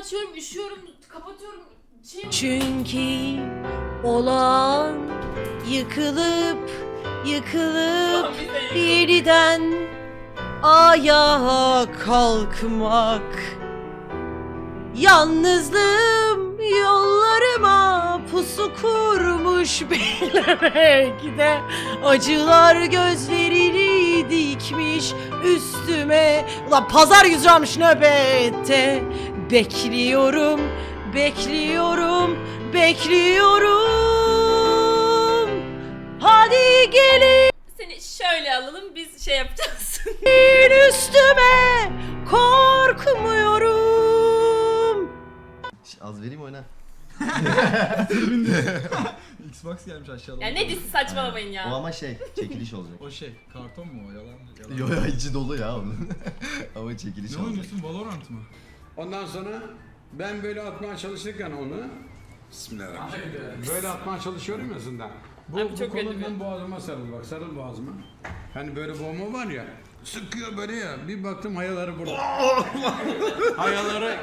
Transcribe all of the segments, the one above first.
açıyorum, üşüyorum, kapatıyorum. Şey Çünkü olan yıkılıp yıkılıp yeniden ayağa kalkmak. Yalnızlığım yollarıma pusu kurmuş belki de acılar gözlerini dikmiş üstüme. Ulan pazar yüzü almış nöbette. Bekliyorum, bekliyorum, bekliyorum. Hadi gelin Seni şöyle alalım, biz şey yapacağız. üstüme korkmuyorum. Az vereyim oyna. Xbox gelmiş aşağıda. ya ne dizisi saçmalamayın O ya. ama şey çekiliş olacak. O şey karton mu o yalan? yalan. Yo yo içi dolu ya onun. ama çekiliş Ne olacak. oynuyorsun Valorant mı? Ondan sonra ben böyle atmaya çalışırken onu Bismillahirrahmanirrahim. Böyle atmaya çalışıyorum ya zından. Bu, Abi bu çok kötü kolundan boğazıma sarıl bak sarıl boğazıma. Hani böyle boğma var ya sıkıyor böyle ya bir baktım hayaları burada. hayaları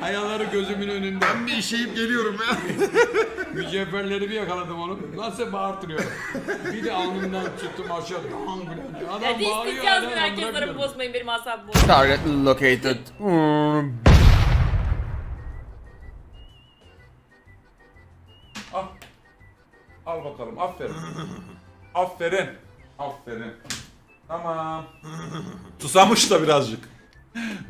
hayaları gözümün önünde. Ben bir işeyip geliyorum ya. Mücevherleri bir yakaladım onu. Nasıl bağırtırıyor. Bir de alnından tuttum aşağı. Dang bile. Adam Ya diz bağırıyor. herkes bırakmıyorum. tarafı bozmayın benim asabım bozmayın. Target located. Al. Al bakalım. Aferin. Aferin. Aferin. Tamam. Susamış da birazcık.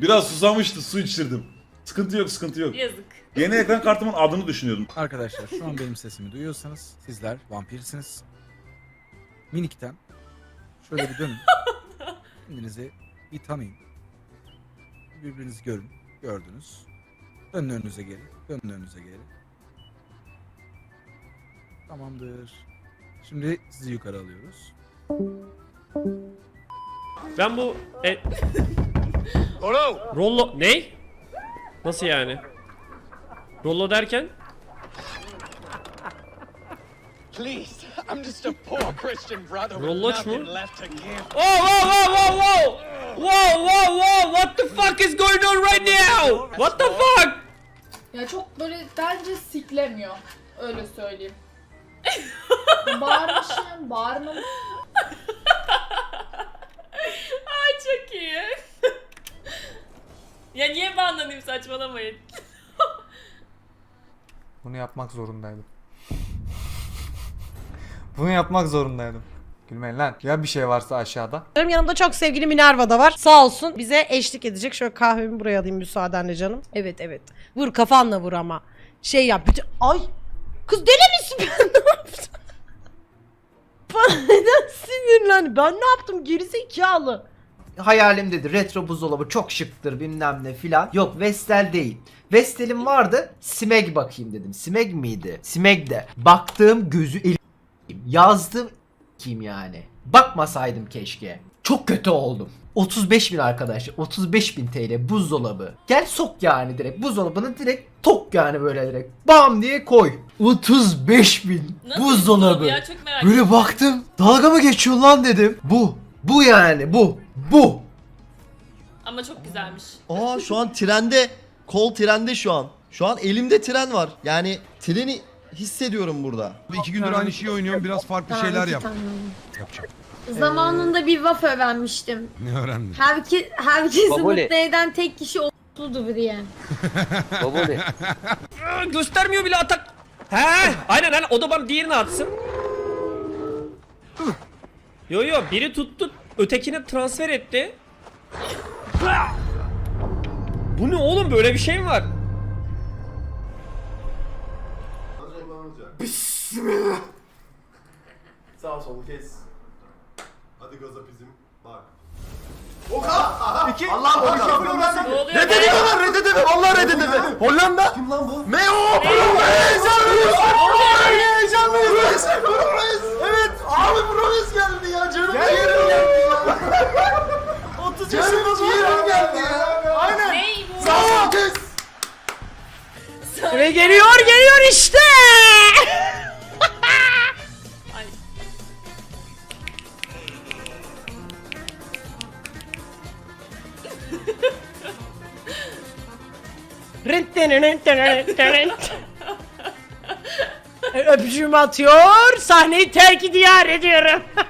Biraz susamıştı. Su içirdim. Sıkıntı yok, sıkıntı yok. Yazık. Yeni ekran kartımın adını düşünüyordum. Arkadaşlar şu an benim sesimi duyuyorsanız sizler vampirsiniz. Minikten şöyle bir dönün. Kendinizi bir tanıyın. Birbirinizi görün. Gördünüz. Dönün önünüze geri. Dönün önünüze geri. Tamamdır. Şimdi sizi yukarı alıyoruz. Ben bu... E... Rollo... Ne? Nasıl yani? Rollo derken? Rolloç mu? Oh, wow, wow, wow, wow! Wow, wow, wow! What the fuck is going on right now? What the fuck? Ya çok böyle bence siklemiyor. Öyle söyleyeyim. Bağırmışım, bağırmamışım. Ay çok iyi. Ya niye banlanayım saçmalamayın. Bunu yapmak zorundaydım. Bunu yapmak zorundaydım. Gülmeyin lan. Ya bir şey varsa aşağıda. Benim yanımda çok sevgili Minerva da var. Sağ olsun bize eşlik edecek. Şöyle kahvemi buraya alayım müsaadenle canım. Evet evet. Vur kafanla vur ama. Şey yap. Bütün... Ay. Kız deli misin ben ne yaptım? Bana neden sinirlendi? Ben ne yaptım gerizekalı? Hayalimdedir. Retro buzdolabı çok şıktır bilmem ne filan. Yok Vestel değil. Vestel'im vardı. Smeg bakayım dedim. Smeg miydi? Smeg de. Baktığım gözü elim. Yazdım kim yani. Bakmasaydım keşke. Çok kötü oldum. 35 bin arkadaşlar. 35 bin TL buzdolabı. Gel sok yani direkt. Buzdolabını direkt tok yani böyle direkt. Bam diye koy. 35 bin Nasıl buzdolabı. ya çok merak. Böyle baktım. Dalga mı geçiyor lan dedim. Bu. Bu yani bu. Bu. Ama çok güzelmiş. Aa şu an trende. Kol trende şu an. Şu an elimde tren var. Yani treni hissediyorum burada. İki gündür aynı şeyi oynuyorum biraz farklı şeyler yap. Zamanında bir waffle öğrenmiştim. Ne öğrendin? Herke, herkesi Baboli. mutlu eden tek kişi oldudur diye. Baboli. Aa, göstermiyor bile atak. He, aynen aynen o da bana diğerini atsın. Yo yo biri tuttu ötekine transfer etti. Bu ne oğlum böyle bir şey mi var? Sağ sol kes. Hadi gazapizm. Bak. Ne oluyor? Reddedemem reddedemem. Vallahi reddedemem. Hollanda. Kim lan bu? Meo. Heyecanlıyız. Heyecanlıyız. Öpücüğümü atıyor. Sahneyi terk diyar ediyorum.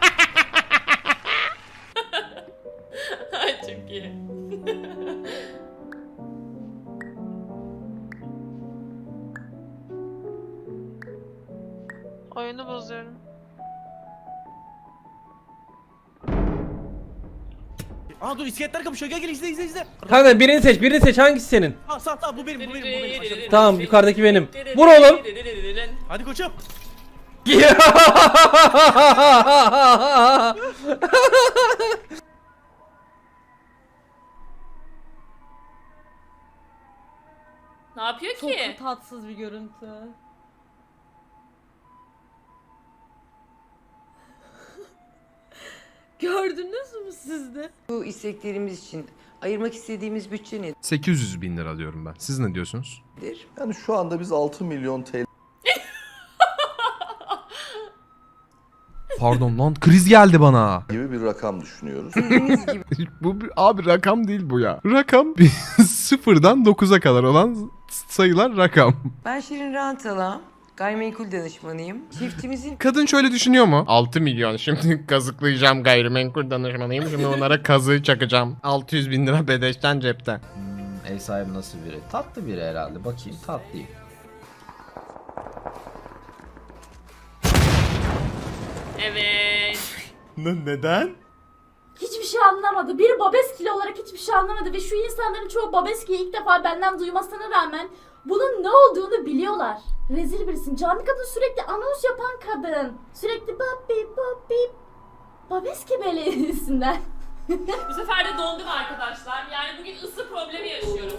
dur iskeletler kapışıyor. Gel gel izle izle izle. Kanka birini seç, birini seç. Hangisi senin? Ha sağ sağ bu benim bu benim bu benim. Başladım. Tamam, yukarıdaki benim. Vur oğlum. Hadi koçum. Ne yapıyor ki? tatsız bir görüntü. Gördünüz mü siz de? Bu isteklerimiz için ayırmak istediğimiz bütçe nedir? 800 bin lira diyorum ben. Siz ne diyorsunuz? Yani şu anda biz 6 milyon TL Pardon lan kriz geldi bana. gibi bir rakam düşünüyoruz. bu bir- abi rakam değil bu ya. Rakam sıfırdan 9'a kadar olan sayılar rakam. Ben Şirin Rantala, gayrimenkul danışmanıyım. Çiftimizin Kadın şöyle düşünüyor mu? 6 milyon şimdi kazıklayacağım gayrimenkul danışmanıyım. Şimdi onlara kazığı çakacağım. 600 bin lira bedeşten cepte. Hmm, ev sahibi nasıl biri? Tatlı biri herhalde. Bakayım tatlıyım. Evet. Neden? hiçbir şey anlamadı. Biri Babeski olarak hiçbir şey anlamadı ve şu insanların çoğu Babeski'yi ilk defa benden duymasına rağmen bunun ne olduğunu biliyorlar. Rezil birisin. Canlı kadın sürekli anons yapan kadın. Sürekli bap bip bap bip. Babeski belediyesinden. Bu sefer de dondum arkadaşlar. Yani bugün ısı problemi yaşıyorum.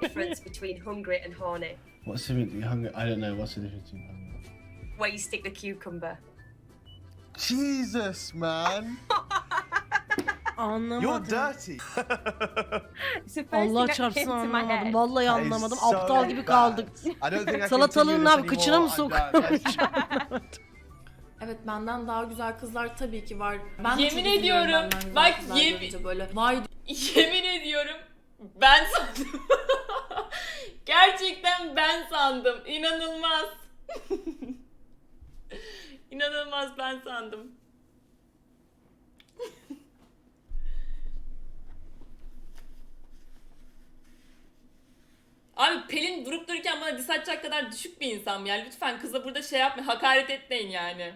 difference between hungry and horny. What's the difference between hungry? I don't know. What's the difference between hungry? Where you stick the cucumber. Jesus man. Anlamadım. dirty. Allah çarpsın anlamadım. Vallahi anlamadım. so Aptal gibi bad. kaldık. Salatalığın yap? Kıçına mı sokuyormuş? Evet benden daha güzel kızlar tabii ki var. Yemin ediyorum. Bak yemin, böyle vay yemin ediyorum. Ben sandım. Gerçekten ben sandım. İnanılmaz. İnanılmaz ben sandım. Abi Pelin durup dururken bana diss atacak kadar düşük bir insan mı? Yani lütfen kıza burada şey yapma, hakaret etmeyin yani.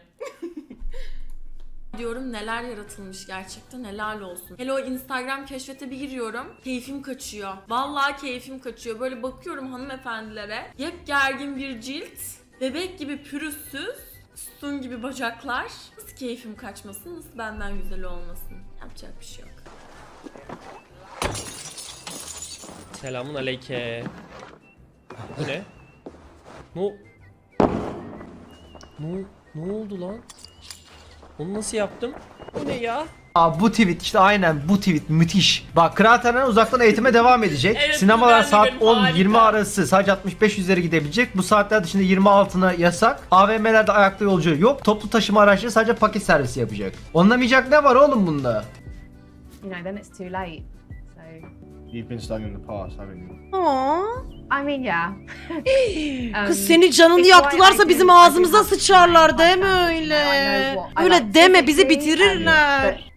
diyorum neler yaratılmış gerçekten helal olsun. Hele o Instagram keşfete bir giriyorum. Keyfim kaçıyor. Vallahi keyfim kaçıyor. Böyle bakıyorum hanımefendilere. Yep gergin bir cilt. Bebek gibi pürüzsüz. Sütun gibi bacaklar. Nasıl keyfim kaçmasın? Nasıl benden güzel olmasın? Yapacak bir şey yok. Selamun aleyke. Bu ne? Ne? Ne? Ne oldu lan? Onu nasıl yaptım? Bu ne ya? Aa, bu tweet işte aynen bu tweet müthiş. Bak Kıraathane'den uzaktan eğitime devam edecek. Evet, Sinemalar saat gördüm, 10-20 harika. arası sadece 65 üzeri gidebilecek. Bu saatler dışında 20 altına yasak. AVM'lerde ayakta yolcu yok. Toplu taşıma araçları sadece paket servisi yapacak. Anlamayacak ne var oğlum bunda? You know then it's too late. So You've been stung in the past, haven't you? Aa. I mean yeah. Kız senin canını yaktılarsa bizim ağzımıza sıçarlar değil mi öyle? Öyle deme bizi bitirirler.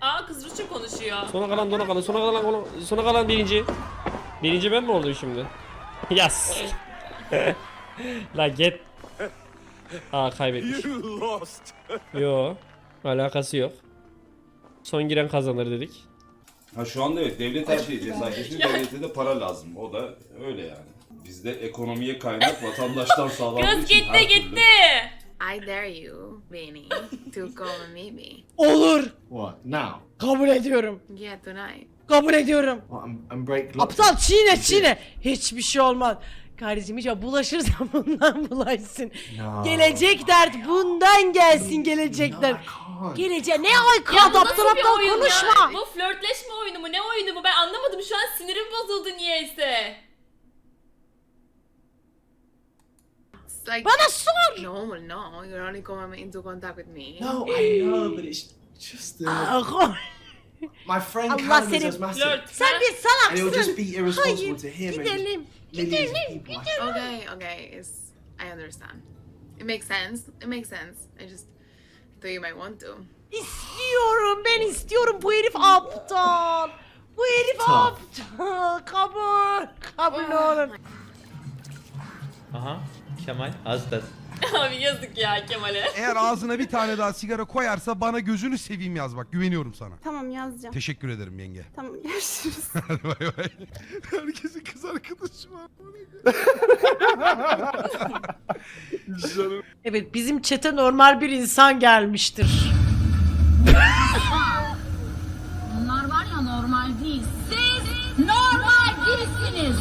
Aa kız Rusça konuşuyor. Sona kalan dona kalan sona kalan sona, sona kalan birinci. Birinci ben mi oldum şimdi? Yas. La get. Aa kaybetmiş. Yo. Alakası yok. Son giren kazanır dedik. Ha şu anda evet devlet her şeyi ceza kesiyor. Devlete de para lazım. O da öyle yani. Bizde ekonomiye kaynak vatandaştan sağlandığı Kız için gitti her türlü- gitti. I dare you, Benny, to go and meet me. Olur. What? Now? Kabul ediyorum. Yeah, tonight. Kabul ediyorum. What, I'm, I'm break Aptal çiğne çiğne. Hiçbir şey olmaz. Kardeşim hiç o bulaşırsa bundan bulaşsın. Ya. Gelecek dert bundan gelsin gelecek dert. Gelecek ne ay Ya aptal nasıl bir aptal oyun konuşma. ya? Bu flörtleşme oyunu mu? Ne oyunu bu? Ben anlamadım. Şu an sinirim bozuldu niyeyse. Like, Bana sor. no, no, you're only coming into contact with me. No, I know, but it's just uh, Ah, my friend Allah Callum is seni- asthmatic. Flört. And it would just be irresponsible to him and gidelim. millions of Gidelim. people. Okay, okay, it's I understand. It makes sense. It makes sense. I just thought you might want to. İstiyorum ben istiyorum bu herif aptal. Bu herif Aptal. aptal. Kabul. Kabul ne olur. Aha. Kemal hasta. Abi yazık ya Kemal'e. Eğer ağzına bir tane daha sigara koyarsa bana gözünü seveyim yaz bak güveniyorum sana. Tamam yazacağım. Teşekkür ederim yenge. Tamam görüşürüz. Hadi bay bay. Herkesin kız arkadaşı var. Evet bizim çete normal bir insan gelmiştir. Bunlar var ya normal değil. Siz normal değilsiniz.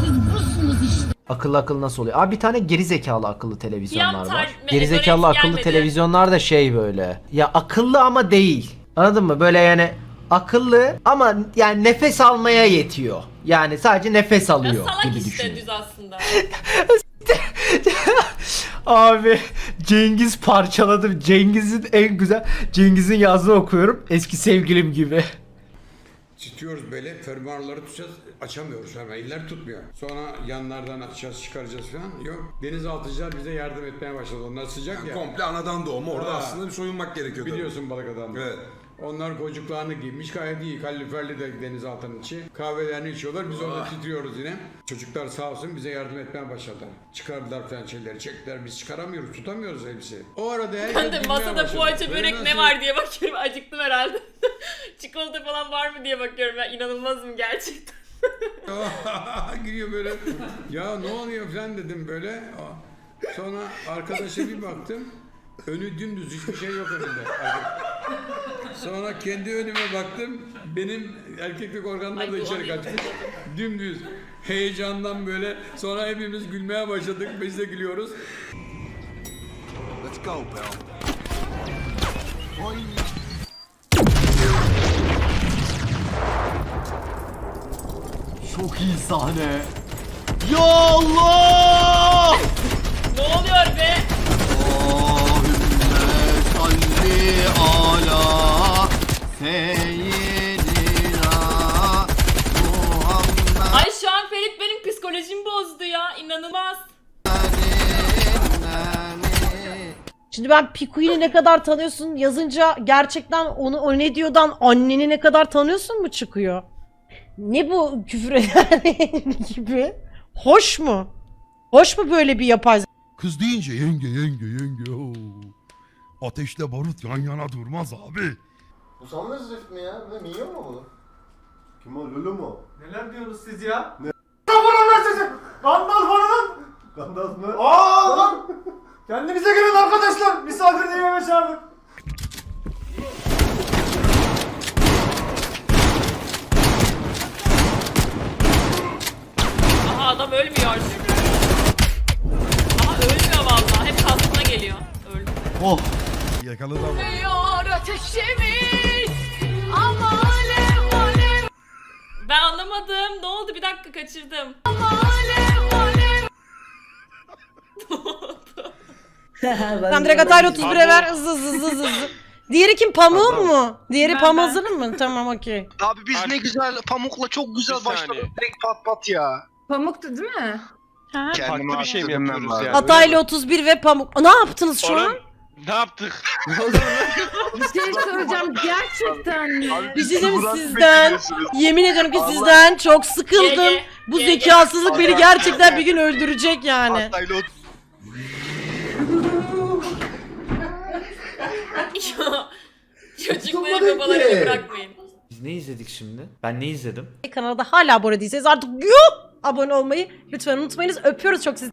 Siz busunuz işte. Akıllı akıllı nasıl oluyor? Abi bir tane geri zekalı akıllı televizyonlar var. tar- Geri zekalı akıllı gelmedi. televizyonlar da şey böyle. Ya akıllı ama değil. Anladın mı? Böyle yani akıllı ama yani nefes almaya yetiyor. Yani sadece nefes Ya alıyor salak gibi işte düşün. düz aslında. Abi Cengiz parçaladım. Cengiz'in en güzel Cengiz'in yazdığını okuyorum. Eski sevgilim gibi. Tutuyoruz böyle fermuarları tutacağız açamıyoruz hemen eller tutmuyor. Sonra yanlardan açacağız çıkaracağız falan. Yok denizaltıcılar bize yardım etmeye başladı. Onlar sıcak ya. Komple anadan doğma orada Ha. aslında bir soyunmak gerekiyor. tabii. Biliyorsun balık adam. Evet. Onlar kocuklarını giymiş gayet iyi. Kaloriferli de denizaltının içi. Kahvelerini içiyorlar. Biz orada titriyoruz yine. Çocuklar sağ olsun bize yardım etmeye başladılar. Çıkardılar falan şeyleri çektiler. Biz çıkaramıyoruz. Tutamıyoruz elbiseyi. O arada herkes Ben de gülmeye masada başladı. poğaça Böyle börek ne nasıl- var diye bakıyorum. Acıktım herhalde. Çikolata falan var mı diye bakıyorum. Ben inanılmazım gerçekten. Giriyor böyle. Ya ne oluyor falan dedim böyle. Sonra arkadaşa bir baktım. Önü dümdüz hiçbir şey yok önünde. Sonra kendi önüme baktım. Benim erkeklik organları Ay, da bu içeri kaçmış. Dümdüz. Heyecandan böyle. Sonra hepimiz gülmeye başladık. Biz de gülüyoruz. Let's go pal. Çok iyi sahne. Ya Allah! ne oluyor be? Allahümme salli ala seyyidina Muhammed Ay şu an Ferit benim psikolojimi bozdu ya. İnanılmaz. Şimdi ben Pikuin'i ne kadar tanıyorsun yazınca gerçekten onu o ne diyordan anneni ne kadar tanıyorsun mu çıkıyor? Ne bu küfür eden gibi? Hoş mu? Hoş mu böyle bir yapay Kız deyince yenge yenge yenge. oo. Ateşle barut yan yana durmaz abi. Bu Summer's Rift mi ya? Ne Mio mu bu? Kim o? Lulu mu? Neler diyorsunuz siz ya? Ne? Vurun lan sizi! Gandalf lan! Gandalf mı? Aa lan! Kendinize gelin arkadaşlar! Misafir yemeğe çağırdık. Aha adam ölmüyor. Aha ölmüyor vallahi. Hep kastına geliyor. Öldü. Oh! Yakaladı ama. Yanıyor ateşimiz. Ama alev alev Ben anlamadım. Ne oldu? Bir dakika kaçırdım. alev alev. Tamam direkt Atay'la 31'e ver hızlı hızlı hızlı hızlı. Diğeri kim Pamuk mu? Diğeri Ben, Pamuk'un mu? Tamam okey. Abi biz ne güzel pamukla çok güzel başladık. Direkt pat pat ya. Pamuktu değil mi? Kendime bir şey mi yapıyoruz ya? Atay'la 31 ve Pamuk. Ne yaptınız şu an? Ne yaptık? Bir şey soracağım gerçekten mi? Bir şey diyeyim mi sizden? Yemin ediyorum ki sizden çok sıkıldım. Ye, Bu ye, ye. zekasızlık beni gerçekten bir gün öldürecek yani. Ya, Çocukları babalarını bırakmayın. Biz ne izledik şimdi? Ben ne izledim? Kanalda hala abone değilseniz artık yuh abone olmayı lütfen unutmayınız. Öpüyoruz çok sizi.